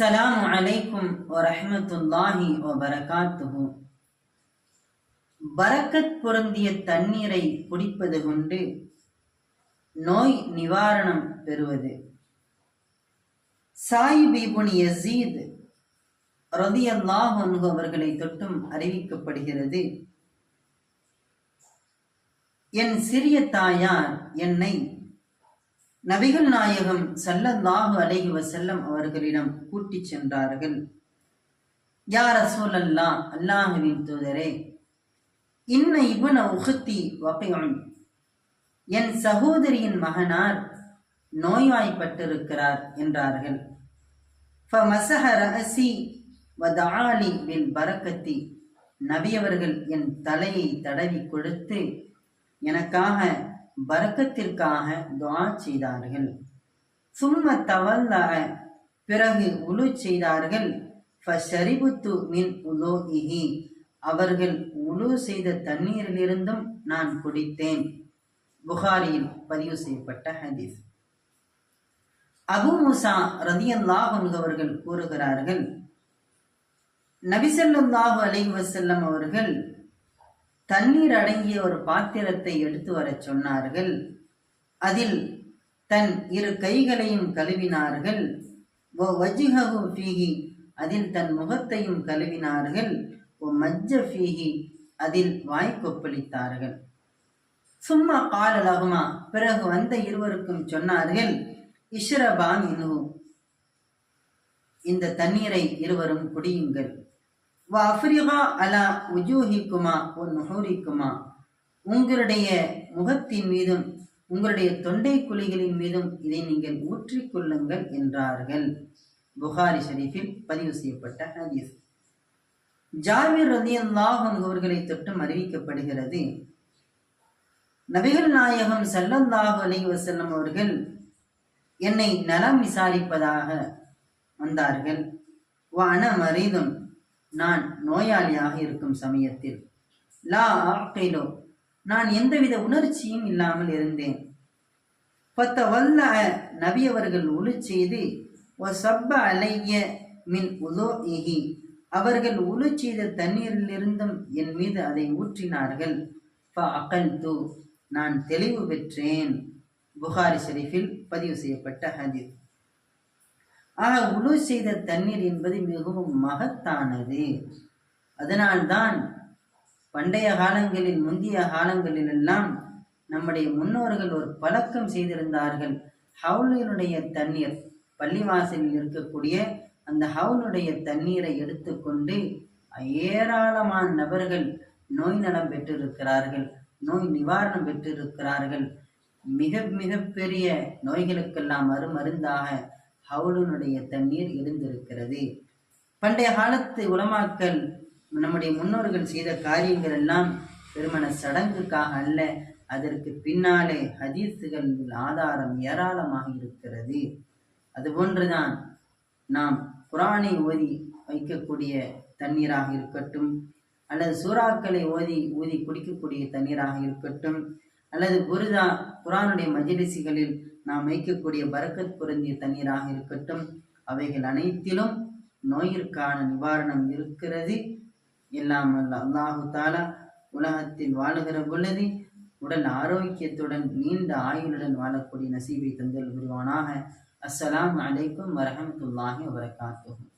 அஸ்ஸலாமு அலைக்கும் வரஹ்மத்துல்லாஹி வபரகாத்துஹு பரக்கத் பொருந்திய தண்ணீரை குடிப்பது கொண்டு நோய் நிவாரணம் பெறுவது. சாயிப் யசீத் ரதியல்லாஹு அவர்களை தொட்டும் அறிவிக்கப்படுகிறது. என் சிறிய தாயார் என்னை நபிகள் நாயகம் சல்லல்லாஹு அலைஹி வசல்லம் அவர்களிடம் கூட்டிச் சென்றார்கள். யார் ரசூலல்லா அல்லாஹுவின் தூதரே இன்ன இவன உகுத்தி வகையும் என் சகோதரியின் மகனார் நோய்வாய்ப்பட்டிருக்கிறார் என்றார்கள். ஃபமசஹ ரஅசி வதாலி பில் பரக்கத்தி. நபியவர்கள் என் தலையை தடவி கொடுத்து எனக்காக பரக்கத்திற்காக துவா செய்தார்கள். சும்ம தவல்ல பிறகு உலு செய்தார்கள். ஃபஷரிபுத்து மின் உலோஇஹி. அவர்கள் உலு செய்த தண்ணீரிலிருந்தும் நான் குடித்தேன். புகாரியில் பதிவு செய்யப்பட்ட ஹதீஸ். அபு முசா ரதியல்லாஹு அவர்கள் கூறுகிறார்கள் நபிசல்லாஹு அலைஹி வஸல்லம் அவர்கள் தண்ணீர் அடங்கிய ஒரு பாத்திரத்தை எடுத்து வரச் சொன்னார்கள். அதில் தன் இரு கைகளையும் கழுவினார்கள். ஃபீஹி அதில் தன் முகத்தையும் கழுவினார்கள். ஓ மஜ்ஜ ஃபீஹி அதில் வாய் கொப்பளித்தார்கள். சும்மா காலலகுமா பிறகு வந்த இருவருக்கும் சொன்னார்கள் இஷ்ரபா மினு இந்த தண்ணீரை இருவரும் குடியுங்கள். அஃப்ரிகா அலா உஜூஹிக்குமா ஓ நுஹூரிக்குமா? உங்களுடைய முகத்தின் மீதும் உங்களுடைய தொண்டை குழிகளின் மீதும் இதை நீங்கள் ஊற்றிக்கொள்ளுங்கள் என்றார்கள். புகாரி ஷரீஃபில் பதிவு செய்யப்பட்ட ஹதீஸ். ஜாமீர் ரதியல்லாஹ் அவர்களை தொட்டும் அறிவிக்கப்படுகிறது. நபிகள் நாயகம் செல்லந்தாக அலி வசல்லம் அவர்கள் என்னை நலம் விசாரிப்பதாக வந்தார்கள். வான மரீதும் நான் நோயாளியாக இருக்கும் சமயத்தில். லா ஆக்கைலோ நான் எந்தவித உணர்ச்சியும் இல்லாமல் இருந்தேன். பத்த வல்ல நபி அவர்கள் உழு செய்து சப்ப அலைய மின் உதோ எகி அவர்கள் உழு செய்த தண்ணீரிலிருந்தும் என் மீது அதை ஊற்றினார்கள். ஃப அகல் தூ நான் தெளிவு பெற்றேன். புகாரி ஷெரீஃபில் பதிவு செய்யப்பட்ட ஹதீஸ். ஆனால் உழு செய்த தண்ணீர் என்பது மிகவும் மகத்தானது. அதனால்தான் பண்டைய காலங்களில் முந்தைய காலங்களிலெல்லாம் நம்முடைய முன்னோர்கள் ஒரு பழக்கம் செய்திருந்தார்கள். ஹவுலினுடைய தண்ணீர் பள்ளிவாசலில் இருக்கக்கூடிய அந்த ஹவுலுடைய தண்ணீரை எடுத்துக்கொண்டு ஏராளமான நபர்கள் நோய் நலம் பெற்றிருக்கிறார்கள் நோய் நிவாரணம் பெற்றிருக்கிறார்கள். மிக மிக பெரிய நோய்களுக்கெல்லாம் மறுமருந்தாக ஹவுலனுடைய தண்ணீர் இருந்திருக்கிறது. பண்டைய காலத்து உலமாக்கள் நம்முடைய முன்னோர்கள் செய்த காரியங்கள் எல்லாம் திருமண சடங்குக்காக அல்ல அதற்கு பின்னாலே ஹதீஸுகள் ஆதாரம் ஏராளமாக இருக்கிறது. அதுபோன்றுதான் நாம் குரானை ஓதி வைக்கக்கூடிய தண்ணீராக இருக்கட்டும் அல்லது சூறாக்களை ஓதி ஊதி குடிக்கக்கூடிய தண்ணீராக இருக்கட்டும் அல்லது குருதா குரானுடைய மஜிலிசிகளில் நாம் வைக்கக்கூடிய பரக்கத் பொருந்திய தண்ணீராக இருக்கட்டும். அவைகள் அனைத்திலும் நோயிற்கான நிவாரணம் இருக்கிறது. எல்லாம் அல்ல அல்லாஹு தாலா உலகத்தில் வாழுகிற பொழுது உடல் ஆரோக்கியத்துடன் நீண்ட ஆயுளுடன் வாழக்கூடிய நசீபை தந்தல் புரிவானாக அஸ்ஸலாம் அலைக்கும் வரஹமத்துல்லாஹி வரகாத்துகும்